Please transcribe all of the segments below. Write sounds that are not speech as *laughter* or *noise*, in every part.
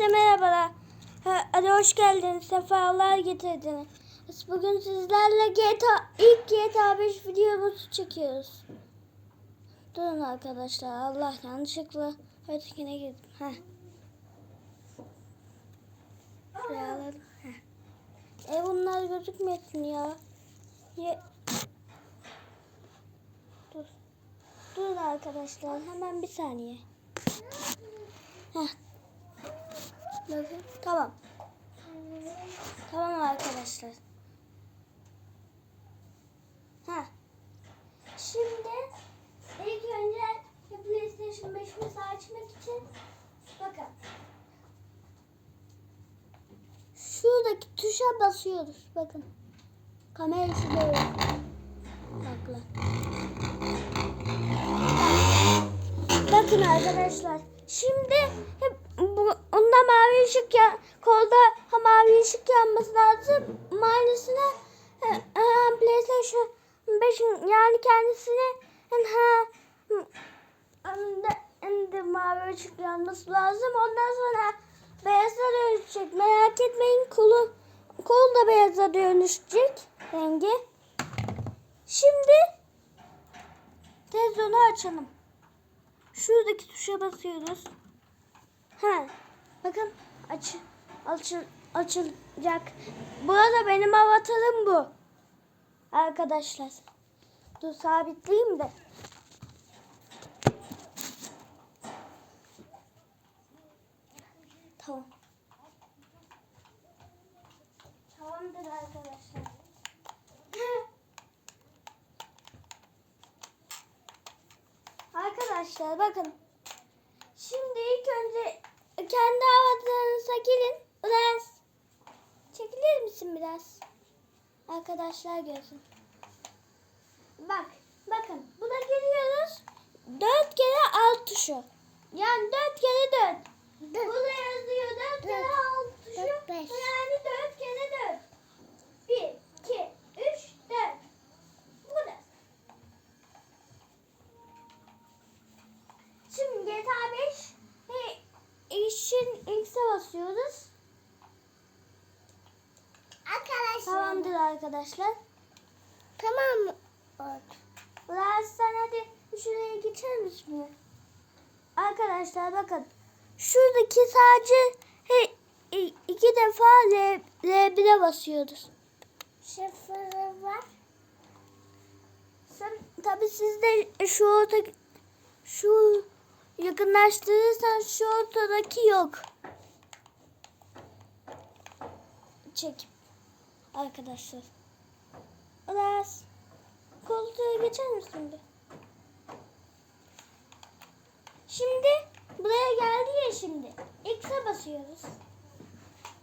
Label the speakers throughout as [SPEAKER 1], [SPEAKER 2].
[SPEAKER 1] Herkese merhabalar. Ha, Hadi hoş geldiniz. Sefalar getirdiniz. Bugün sizlerle GTA ilk GTA 5 videomuzu çekiyoruz. Durun arkadaşlar. Allah yanlışlıkla ötekine girdim. Heh. Şuraya alalım. Heh. E bunlar gözükmesin ya. Ye Dur. Durun arkadaşlar. Hemen bir saniye. Heh. Tamam. Tamam arkadaşlar. Ha. Şimdi ilk önce PlayStation 5'imizi açmak için bakın. Şuradaki tuşa basıyoruz. Bakın. Kamerası böyle. Bakla. Bakın arkadaşlar. Şimdi hep bu, onda mavi ışık ya kolda ha, mavi ışık yanması lazım. Mainisine e, e, PlayStation 5'in yani kendisine ha önde, önde mavi ışık yanması lazım. Ondan sonra beyaza dönüşecek. Merak etmeyin kolu kol da beyaza dönüşecek rengi. Şimdi televizyonu açalım. Şuradaki tuşa basıyoruz. Ha, bakın aç, açıl, açılacak. Bu arada benim avatarım bu. Arkadaşlar. Dur sabitleyeyim de. Tamam. Tamamdır arkadaşlar. *laughs* Arkadaşlar bakın. Şimdi ilk önce kendi avatarınıza girin. Biraz çekilir misin biraz? Arkadaşlar görsün. Bak, bakın. Buna giriyoruz. Dört kere alt tuşu. Yani dört kere dört. Burada yazıyor dört kere alt tuşu.
[SPEAKER 2] Dört, beş.
[SPEAKER 1] Yani dört kere dört. Bir, iki, üç, dört. Bu kadar. Şimdi GTA 5 ve işin X'e basıyoruz.
[SPEAKER 2] Arkadaşlar.
[SPEAKER 1] Tamamdır arkadaşlar.
[SPEAKER 2] Tamam?
[SPEAKER 1] Ulan sen hadi şuraya geçer misin? Arkadaşlar bakın. Şuradaki sadece he, i- iki defa L, L1'e basıyoruz.
[SPEAKER 2] Şifre var.
[SPEAKER 1] Sen, tabii siz de şu orta, şu yakınlaştırırsan şu ortadaki yok. Çek. Arkadaşlar. Ulas. Koltuğa geçer misin bir? Şimdi buraya geldi ya şimdi. X'e basıyoruz.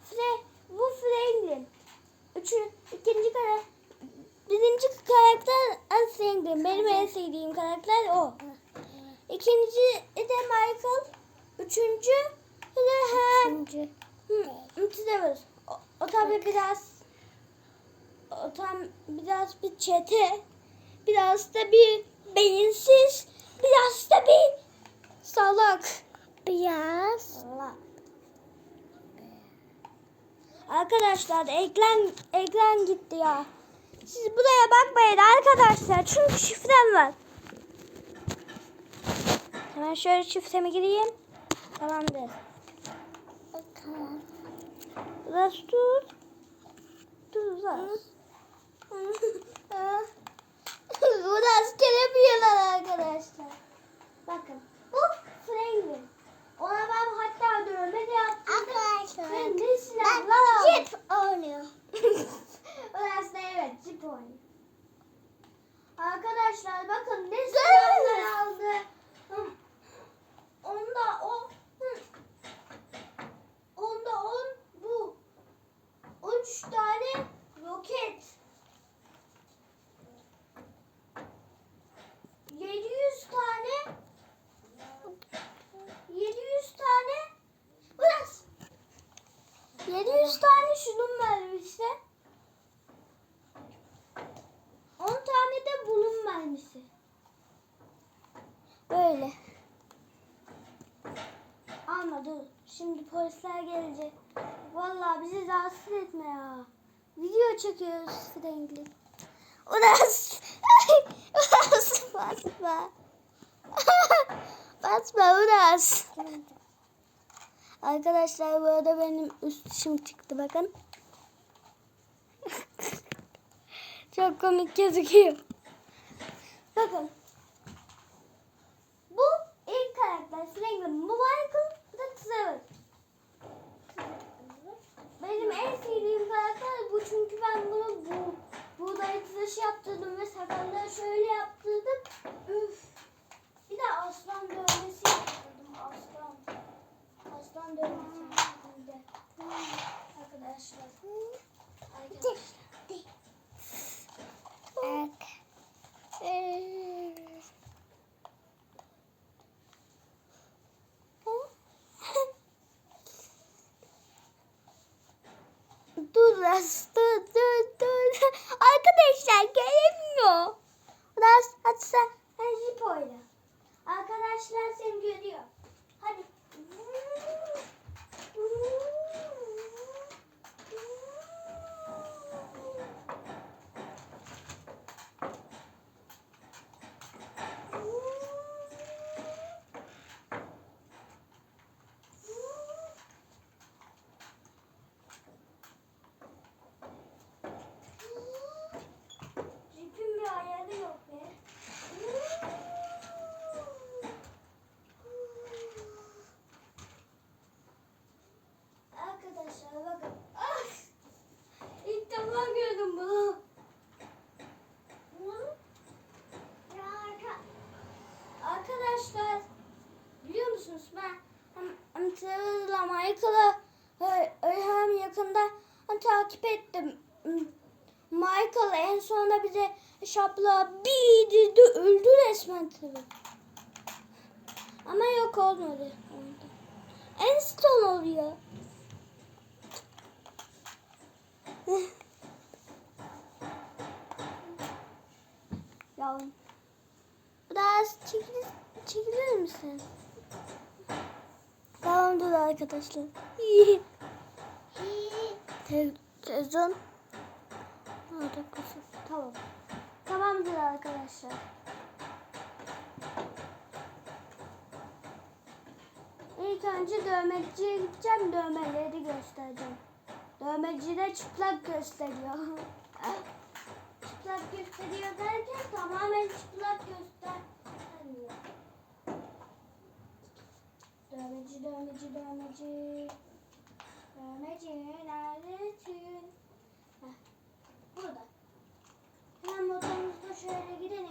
[SPEAKER 1] Fre, bu Franklin. Üçü, ikinci kare, birinci karakter en sevdiğim, benim en sevdiğim karakter o. İkinci de Michael. Üçüncü de her.
[SPEAKER 2] Üçüncü.
[SPEAKER 1] Hı, Üçüncü O, o tabi biraz o tam biraz bir çete. Biraz da bir beyinsiz. Biraz da bir salak.
[SPEAKER 2] Beyaz.
[SPEAKER 1] Arkadaşlar ekran ekran gitti ya. Siz buraya bakmayın arkadaşlar. Çünkü şifrem var. Hemen şöyle şifreme gireyim. Tamamdır.
[SPEAKER 2] Bakalım.
[SPEAKER 1] Biraz dur. Dur biraz. Biraz yapıyorlar arkadaşlar. Bakın. Bu Franklin. Ona ben hatta dövme de yaptım.
[SPEAKER 2] Arkadaşlar.
[SPEAKER 1] Franklin silahlar aldım.
[SPEAKER 2] cip *laughs* oynuyor.
[SPEAKER 1] Orası da evet cip oyunu. Arkadaşlar Şimdi polisler gelecek. Vallahi bizi rahatsız etme ya. Video çekiyoruz sürekli. Uras. Uras basma. *laughs* basma Uras. Arkadaşlar bu arada benim üst dişim çıktı bakın. *laughs* Çok komik gözüküyor. Bakın. Bu ilk karakter. Slang'ın bu Michael. Bu da Trevor. Benim en sevdiğim karakter bu çünkü ben bunu bu buğday tıraşı yaptırdım ve sakalları şöyle yaptırdım. Üf. Bir de aslan dövmesi yaptırdım. Aslan. Aslan dövmesi yaptırdım bir de. Arkadaşlar. Arkadaşlar.
[SPEAKER 2] Evet.
[SPEAKER 1] Dur Ras, dur dur dur. Arkadaşlar gelemiyor. Ras hadi sen sen jip oyna. Arkadaşlar seni görüyor. Hadi. Jipin bir ayarı yok be. Arkadaşlar bakın. Ah! İlk defa gördüm bunu. Ya arka- Arkadaşlar biliyor musunuz ben hem, Trevor'la Michael'ı e, e, hem yakında takip ettim. Michael en sonunda bize şapla bir dedi öldü resmen Trevor. Ama yok olmadı. En son oluyor. *laughs* ya biraz çekilir, çekilir misin? Tamam dur arkadaşlar. Te- Televizyon. Tamam. Tamamdır arkadaşlar. İlk önce dövmeciye gideceğim. Dövmeleri göstereceğim. Dövmeci de çıplak gösteriyor. *laughs* çıplak gösteriyor derken tamamen çıplak göstermiyor. Dövmeci, dövmeci, dövmeci. Dövmeci neredesin? Heh, Burada. Hemen motorumuzda şöyle gidelim.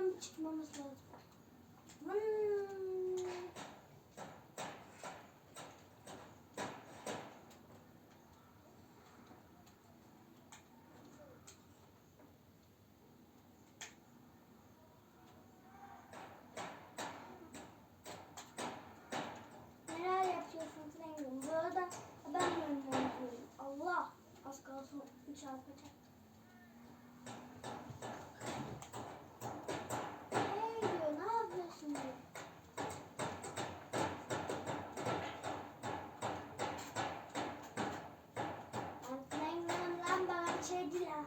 [SPEAKER 1] Buradan bir çıkmamız lazım. Hmm. Neler Allah! Az kalsın çarpacak.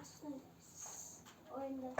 [SPEAKER 1] Aslında. Oyunda.